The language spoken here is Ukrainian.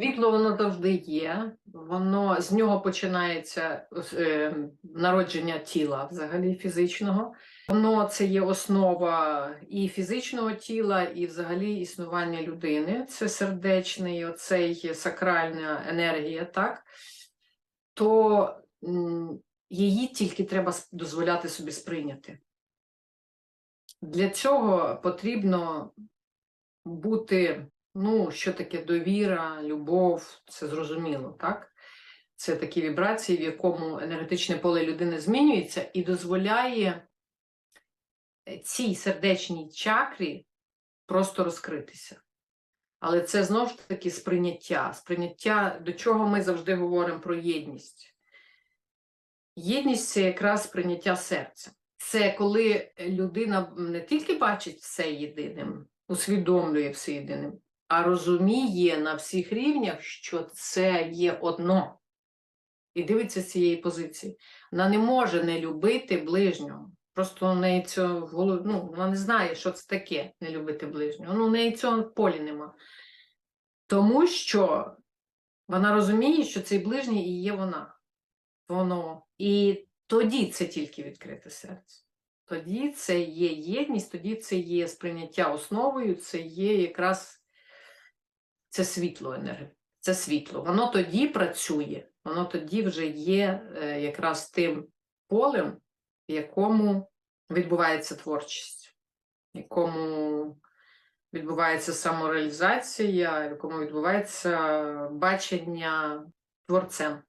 Світло воно завжди є, воно з нього починається е, народження тіла взагалі фізичного. Воно це є основа і фізичного тіла, і взагалі існування людини. Це сердечний, оцей сакральна енергія, так? То її тільки треба дозволяти собі сприйняти. Для цього потрібно бути, ну, що таке довіра, любов, це зрозуміло, так? Це такі вібрації, в якому енергетичне поле людини змінюється і дозволяє е, цій сердечній чакрі просто розкритися. Але це знову ж таки сприйняття. Сприйняття, до чого ми завжди говоримо про єдність. Єдність це якраз сприйняття серця. Це коли людина не тільки бачить все єдиним, усвідомлює все єдиним, а розуміє на всіх рівнях, що це є одно. І дивиться з цієї позиції. Вона не може не любити ближнього. Просто у неї цього в ну, вона не знає, що це таке не любити ближнього. Ну, у неї цього в полі нема. Тому що вона розуміє, що цей ближній і є вона. Воно. І тоді це тільки відкрите серце. Тоді це є єдність, тоді це є сприйняття основою, це є якраз це світло енергії. Це світло. Воно тоді працює, воно тоді вже є е, якраз тим полем, в якому відбувається творчість, в якому відбувається самореалізація, в якому відбувається бачення творцем.